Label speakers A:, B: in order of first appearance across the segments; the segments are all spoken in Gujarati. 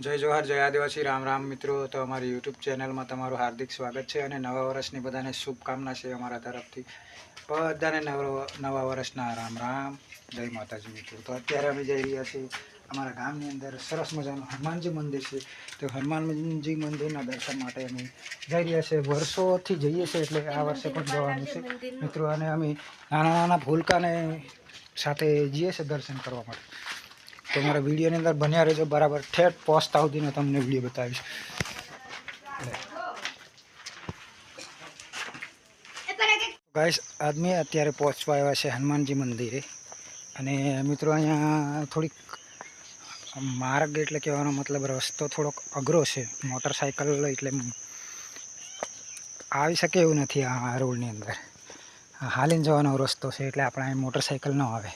A: જય જોહર જય આદિવાસી રામ રામ મિત્રો. તો અમારી યુટ્યુબ ચેનલમાં તમારું હાર્દિક સ્વાગત છે અને નવા વર્ષની બધાને શુભકામના છે અમારા તરફથી. બધાને નવ નવા વર્ષના રામ રામ. જય માતાજી મિત્રો. તો અત્યારે અમે જઈ રહ્યા છીએ અમારા ગામની અંદર. સરસ મજાનું હનુમાનજી મંદિર છે. તો હનુમાનજી મંદિરના દર્શન માટે અમે જઈ રહ્યા છીએ. વર્ષોથી જઈએ છીએ એટલે આ વર્ષે પણ જવાનું છે મિત્રો. અને અમે નાના નાના ભૂલકાને સાથે જઈએ છીએ દર્શન કરવા માટે. તો મારા વિડીયોની અંદર બન્યા રહેજો. બરાબર ઠેઠ પોસ્ટ સુધીનો તમને વીડિયો બતાવીશ. ગાઈસ આદમી અત્યારે પહોંચવા આવ્યા છે હનુમાનજી મંદિરે. અને મિત્રો અહીંયા થોડીક માર્ગ એટલે કહેવાનો મતલબ રસ્તો થોડોક અઘરો છે. મોટરસાઇકલ એટલે આવી શકે એવું નથી આ રોડની અંદર. હાલીને જવાનો રસ્તો છે એટલે આપણે અહીં મોટરસાઇકલ ન આવે.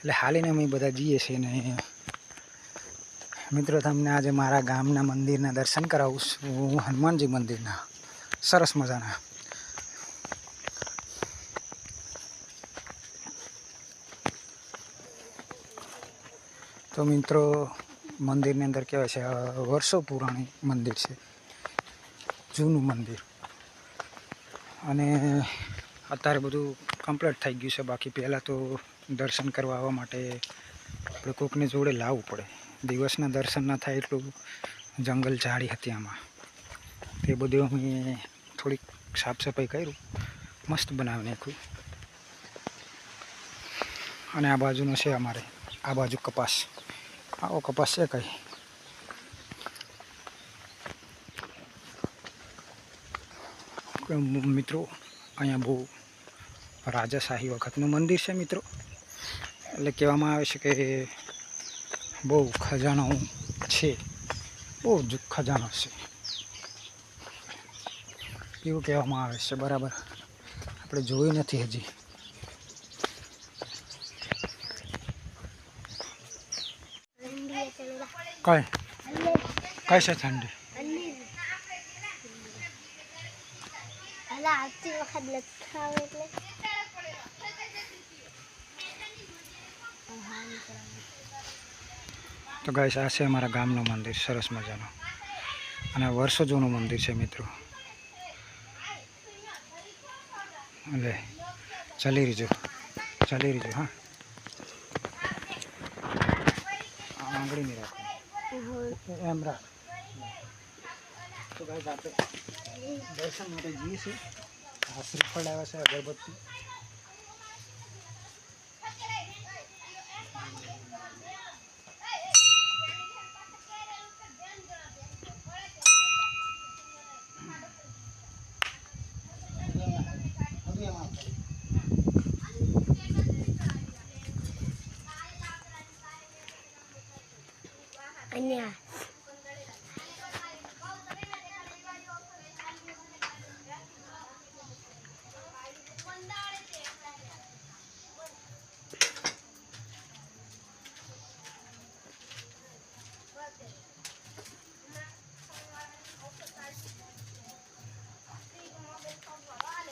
A: એટલે હાલીને અમે બધા જઈએ છીએ ને મિત્રો, તમને આજે મારા ગામના મંદિરના દર્શન કરાવું છું, હનુમાનજી મંદિરના. સરસ મજાના. તો મિત્રો, મંદિરની અંદર કહેવાય છે વર્ષો પુરાણી મંદિર છે, જૂનું મંદિર. અને અત્યારે બધું કમ્પ્લીટ થઈ ગયું છે. બાકી પહેલાં તો દર્શન કરવા આવવા માટે આપણે કોકને જોડે લાવવું પડે. દિવસના દર્શન ના થાય એટલું જંગલ ઝાડી હતી આમાં. તે બધું અમે થોડીક સાફ સફાઈ કર્યું. મસ્ત બનાવી નાખ્યું. અને આ બાજુનો છે અમારે. આ બાજુ કપાસ. આવો કપાસ છે કઈ? મિત્રો, અહીંયા બહુ રાજાશાહી વખતનું મંદિર છે મિત્રો. એટલે કહેવામાં આવે છે કે બહુ ખજાનો છે. બહુ જ ખજાનો છે. એવું કહેવામાં આવે છે. બરાબર. આપણે જોયું નથી હજી. કઈ? કઈ છે ઠંડી?
B: વખત લખાવ એટલે
A: તો ગાઈસ, આ છે અમારા ગામનું મંદિર, સરસ મજાનું. અને વર્ષો જૂનું મંદિર છે મિત્રો. એટલે ચાલી રહીજો ચાલી રહીજો હા. આંગળી નહીં રાખો. એમ રાખ. તો ગાઈસ દર્શન માટે જઈએ છીએ. શ્રીફળ આવ્યા છે, અગરબત્તી.
B: અહીંયા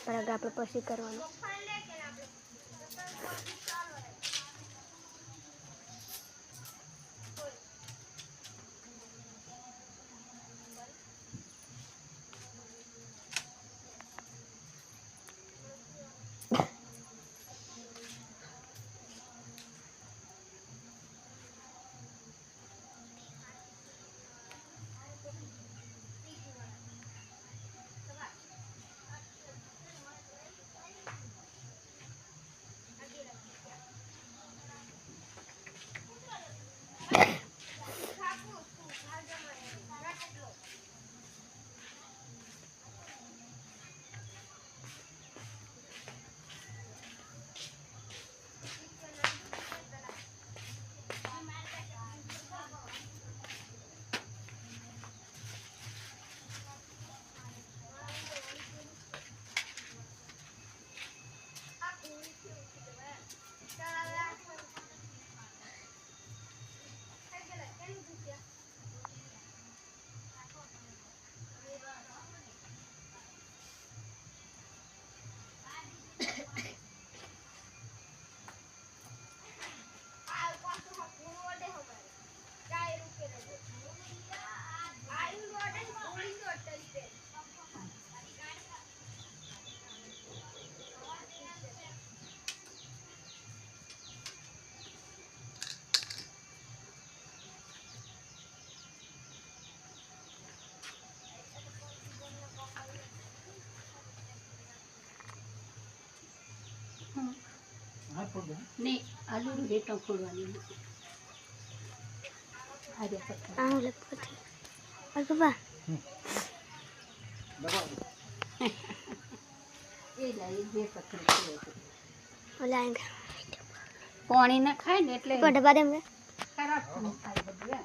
B: બરાબર આપણે પછી કરવાનું
A: હા ફોડ દો.
C: ને આલુ રેટો ખોલવાની આજે પથ્થર
D: આ ઓલા આઈ
C: પાણી ના ખાય ને એટલે
D: ડબ્બા દે
C: ખરાબ થાય બધું.